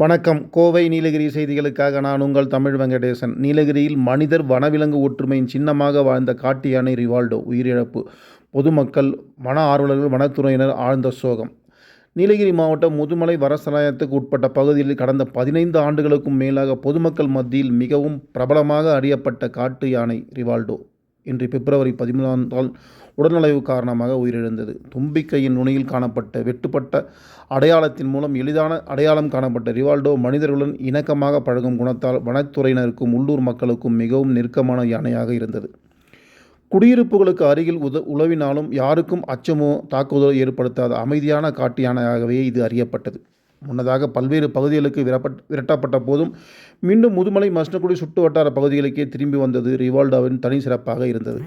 வணக்கம். கோவை நீலகிரி செய்திகளுக்காக நான் உங்கள் தமிழ் வெங்கடேசன். நீலகிரியில் மனிதர் வனவிலங்கு ஒற்றுமையின் சின்னமாக வாழ்ந்த காட்டு யானை ரிவால்டோ உயிரிழப்பு. பொதுமக்கள் வன ஆர்வலர்கள் வனத்துறையினர் ஆழ்ந்த சோகம். நீலகிரி மாவட்டம் முதுமலை வரசலாயத்துக்கு உட்பட்ட பகுதியில் கடந்த பதினைந்து ஆண்டுகளுக்கும் மேலாக பொதுமக்கள் மத்தியில் மிகவும் பிரபலமாக அறியப்பட்ட காட்டு யானை ரிவால்டோ. இன்று பிப்ரவரி பதிமூணாம் நாள் உடல்நலவு காரணமாக உயிரிழந்தது. தும்பிக்கையின் நுனியில் காணப்பட்ட வெட்டுப்பட்ட அடையாளத்தின் மூலம் எளிதான அடையாளம் காணப்பட்ட ரிவால்டோ மனிதர்களுடன் இணக்கமாக பழகும் குணத்தால் வனத்துறையினருக்கும் உள்ளூர் மக்களுக்கும் மிகவும் நெருக்கமான யானையாக இருந்தது. குடியிருப்புகளுக்கு அருகில் உத உழவினாலும் யாருக்கும் அச்சமோ தாக்குதலோ ஏற்படுத்தாத அமைதியான காட்டு யானையாகவே இது அறியப்பட்டது. முன்னதாக பல்வேறு பகுதிகளுக்கு விரப்பட் விரட்டப்பட்ட போதும் மீண்டும் முதுமலை மஸ்னக்குடி சுட்டு வட்டார பகுதிகளுக்கே திரும்பி வந்தது ரிவால்டாவின் தனி சிறப்பாக இருந்தது.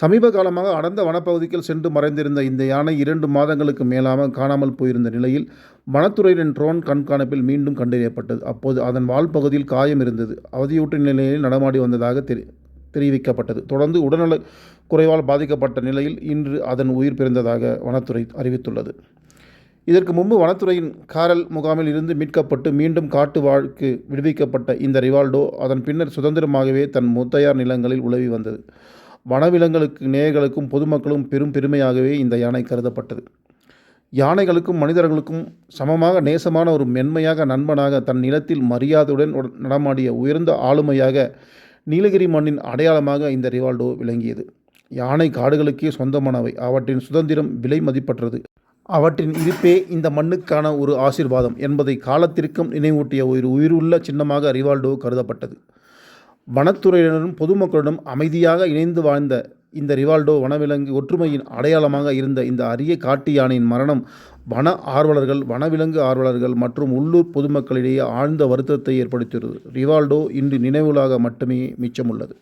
சமீப காலமாக அடர்ந்த வனப்பகுதிக்குள் சென்று மறைந்திருந்த இந்த யானை இரண்டு மாதங்களுக்கு மேலாக காணாமல் போயிருந்த நிலையில் வனத்துறையினரின் ட்ரோன் கண்காணிப்பில் மீண்டும் கண்டறியப்பட்டது. அப்போது அதன் வால் பகுதியில் காயம் இருந்தது. அவதியூட்டு நிலையில் நடமாடி வந்ததாக தெரி தெரிவிக்கப்பட்டது. தொடர்ந்து உடல்நல குறைவால் பாதிக்கப்பட்ட நிலையில் இன்று அதன் உயிர் பிறந்ததாக வனத்துறை அறிவித்துள்ளது. இதற்கு முன்பு வனத்துறையின் காரல் முகாமில் இருந்து மீட்கப்பட்டு மீண்டும் காட்டு வாழ்க்கு விடுவிக்கப்பட்ட இந்த ரிவால்டோ அதன் பின்னர் சுதந்திரமாகவே தன் முத்தையார் நிலங்களில் உலவி வந்தது. வனவிலங்களுக்கு நேயர்களுக்கும் பொதுமக்களும் பெரும் பெருமையாகவே இந்த யானை கருதப்பட்டது. யானைகளுக்கும் மனிதர்களுக்கும் சமமாக நேசமான ஒரு மென்மையாக நண்பனாக தன் நிலத்தில் மரியாதையுடன் நடமாடிய உயர்ந்த ஆளுமையாக நீலகிரி மண்ணின் அடையாளமாக இந்த ரிவால்டோ விளங்கியது. யானை காடுகளுக்கே சொந்தமானவை. அவற்றின் சுதந்திரம் விலை மதிப்பற்றது. அவற்றின் இருப்பே இந்த மண்ணுக்கான ஒரு ஆசீர்வாதம் என்பதை காலத்திற்கும் நினைவூட்டிய ஒரு உயிருள்ள சின்னமாக ரிவால்டோ கருதப்பட்டது. வனத்துறையினரும் பொதுமக்களுடன் அமைதியாக இணைந்து வாழ்ந்த இந்த ரிவால்டோ வனவிலங்கு ஒற்றுமையின் அடையாளமாக இருந்த இந்த அரிய காட்டு யானையின் மரணம் வன ஆர்வலர்கள் வனவிலங்கு ஆர்வலர்கள் மற்றும் உள்ளூர் பொதுமக்களிடையே ஆழ்ந்த வருத்தத்தை ஏற்படுத்தியுள்ளது ரிவால்டோ இன்று நினைவுலாக மட்டுமே மிச்சமுள்ளது.